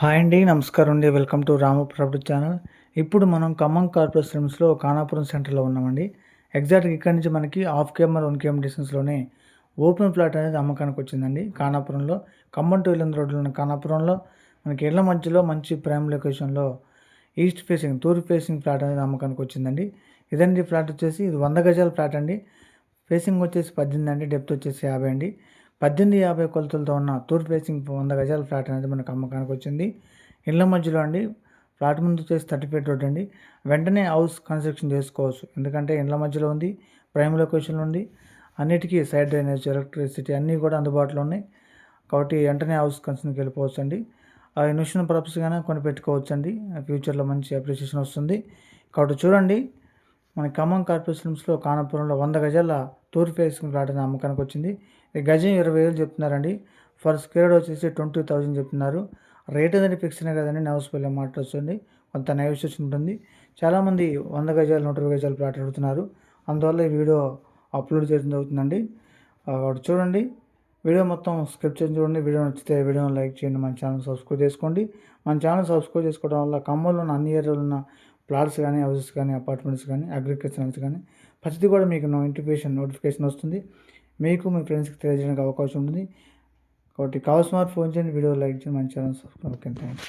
Hi అండి నమస్కారం అండి. Welcome to Ramu property channel. ఇప్పుడు మనం ఖమ్మం కార్పొరేషన్ లిమిట్స్లో కానాపురం సెంటర్లో ఉన్నామండి. ఎగ్జాక్ట్గా ఇక్కడ నుంచి మనకి half KM or one KM డిస్టెన్స్లోనే open flat అనేది అమ్మకానికి వచ్చిందండి కానాపురంలో ఖమ్మం టు ఇల్లందు రోడ్లో ఉన్న కానాపురంలో మనకి ఇళ్ళ మధ్యలో మంచి ప్రైమ్ లొకేషన్లో ఈస్ట్ ఫేసింగ్ తూర్పు ఫేసింగ్ ఫ్లాట్ అనేది అమ్మకానికి వచ్చిందండి. ఇదండి ఫ్లాట్ వచ్చేసి ఇది వంద గజాల ఫ్లాట్ అండి. ఫేసింగ్ వచ్చేసి పద్దెనిమిది అండి డెప్త్ వచ్చేసి యాభై అండి. పద్దెనిమిది యాభై కొలతలతో ఉన్న తూర్పు ఫేసింగ్ వంద గజాల ఫ్లాట్ అనేది మనకు అమ్మకానికి వచ్చింది. ఇళ్ళ మధ్యలో అండి ఫ్లాట్ ముందు వచ్చేసి థర్టీ ఫీట్ రోడ్ అండి. వెంటనే హౌస్ కన్స్ట్రక్షన్ చేసుకోవచ్చు. ఎందుకంటే ఇండ్ల మధ్యలో ఉంది ప్రైమ్ లొకేషన్లో ఉంది. అన్నిటికీ సైడ్ డ్రైనేజ్ ఎలక్ట్రిసిటీ అన్నీ కూడా అందుబాటులో ఉన్నాయి. కాబట్టి వెంటనే హౌస్ కన్స్ట్రక్షన్కి వెళ్ళిపోవచ్చు అండి ఇన్వెస్ట్మెంట్ పర్పస్గానే కొని పెట్టుకోవచ్చు అండి ఫ్యూచర్లో మంచి అప్రిషియేషన్ వస్తుంది. కాబట్టి చూడండి మన ఖమ్మం కార్పొరేషన్స్లో కానపురంలో వంద గజాల తూర్పు వేసుకుని ఫ్లాట్ అమ్మకానికి వచ్చింది. గజం ఇరవై వేలు చెప్తున్నారండి. ఫర్ స్క్వేర్డ్ వచ్చేసి ట్వంటీ థౌజండ్ చెప్తున్నారు. రేట్ అనేది ఫిక్స్ కదండి. నవస్పల్లి మాట్లాడుతుంది కొంత నెగోషియేషన్ ఉంటుంది చాలామంది వంద గజాలు నూట ఇరవై గజాలు ప్లాట్ అడుగుతున్నారు. అందువల్ల ఈ వీడియో అప్లోడ్ చేయడం జరుగుతుందండి. వాడు చూడండి. వీడియో మొత్తం స్క్రిప్ట్ చేసి చూడండి. వీడియో నచ్చితే వీడియోని లైక్ చేయండి. మన ఛానల్ సబ్స్క్రైబ్ చేసుకోండి. మన ఛానల్ సబ్స్క్రైబ్ చేసుకోవడం వల్ల ఖమ్మంలో ఉన్న అన్ని ఏరియాలో ఉన్న ప్లాట్స్ కానీ హౌసెస్ కానీ అపార్ట్మెంట్స్ కానీ అగ్రికల్చర్స్ కానీ ప్రతిదీ కూడా మీకు నోటిఫికేషన్ నోటిఫికేషన్ వస్తుంది. మీకు మీ ఫ్రెండ్స్కి తెలియజేయడానికి అవకాశం ఉంటుంది. కాబట్టి కావాల్సిన ఫోన్ చేయండి వీడియో లైక్ చేయండి మన channel subscribe okay thank you